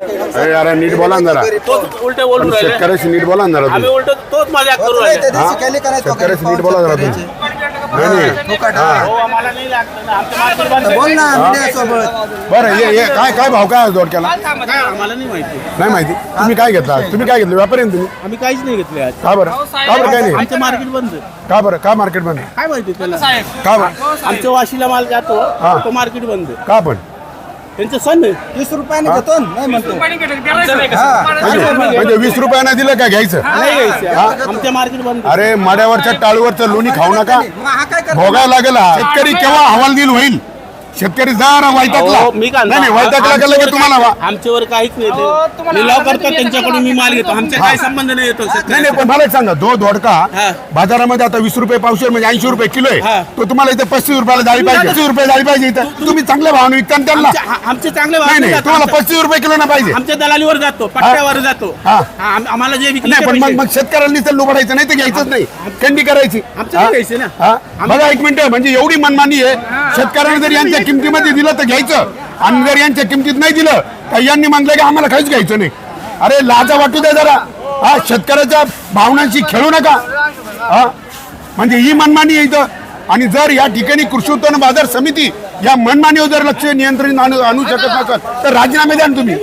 अरे अरे नीट बोला ना जरा. तोच उलटे बोलून पण राहिले. शेतकऱ्याशी नीट बोला ना जरा आम्ही तुम्ही. उलट तोच मजाक करू राहिले. केली शेतकऱ्याशी नीट बोला जरा पावसाळ्यात तुम्ही. करायचे. नाही नाही. फुकट, हा. हा. हो आम्हाला नाही लागतं ना. आमच्या मार्केट बंद आहे. बोल ना मीडियासोबत बरं ये ये. काय काय भाव काय काय आम्हाला नाही माहिती. नाही माहिती. तुम्ही काय घेतला? तुम्ही काय घेतलं? व्यापारी आहे ना तुम्ही? आम्ही काहीच नाही घेतले आज. का बरं? का बरं काय नाही? आमचं मार्केट बंद. आहे. का बरं? का मार्केट बंद? आहे? काय माहिती त्याला? का बरं? आमच्या वाशीला माल जातो हा. तो मार्केट बंद. आहे. का पण? त्यांचं सण आहे. तीस रुपयाने घेतो नाही म्हणतो. म्हणजे वीस रुपयानं दिलं काय घ्यायचं? नाही घ्यायचं. आमच्या मार्केट बंद. आहे. अरे माड्यावरच्या टाळूवरचं लोणी खाऊ नका. मग हा काय करतो? भोगायला लागेल हा. शेतकरी केव्हा हवाल दिल होईल? शेतकरी जरा वैतागला अहो, मी काय नाही वैतागला तुम्हाला वा- आमच्यावर काहीच नाही ते. लिलाव करतात त्यांच्याकडून मी माल घेतो आमच्या काय संबंध नाही येतो नाही नाही पण मला एक सांगा दो दोडका हा. बाजारामध्ये आता वीस रुपये पावशेर म्हणजे ऐंशी रुपये किलो हा. आहे तो तुम्हाला इथे पस्तीस रुपयाला जाळी पाहिजे पस्तीस रुपये जाळी पाहिजे इथं तुम्ही चांगल्या भावाने विकता ना त्यांना आमचे चांगले भाव नाही. तुम्हाला आमच्या- पस्तीस रुपये किलो ना पाहिजे आमच्या दलालीवर जातो पट्ट्यावर जातो हा. हा, आम- आम्हाला जे विकले नाही ते पण मग पैसे. मग शेतकऱ्यांनी तर लुबाडायचं नाही तर घ्यायचंच नाही खंडी करायची आमचं हा? नाही घ्यायचं ना. हा? बघा एक मिनिट म्हणजे एवढी मनमानी आहे शेतकऱ्यांनी जर यांच्या किमतीमध्ये दिलं तर घ्यायचं. आणि जर यांच्या किमतीत नाही दिलं तर यांनी म्हणलं की आम्हाला काहीच घ्यायचं नाही. अरे लाजा वाटू द्या जरा. हा शेतकऱ्याच्या भावनांशी खेळू नका. हा म्हणजे ही मनमानी आहे इथं. आणि जर या ठिकाणी कृषी उत्पन्न बाजार समिती या मनमानीवर जर लक्ष नियंत्रण आणू आणू शकत नसेल तर राजीनामे द्या तुम्ही.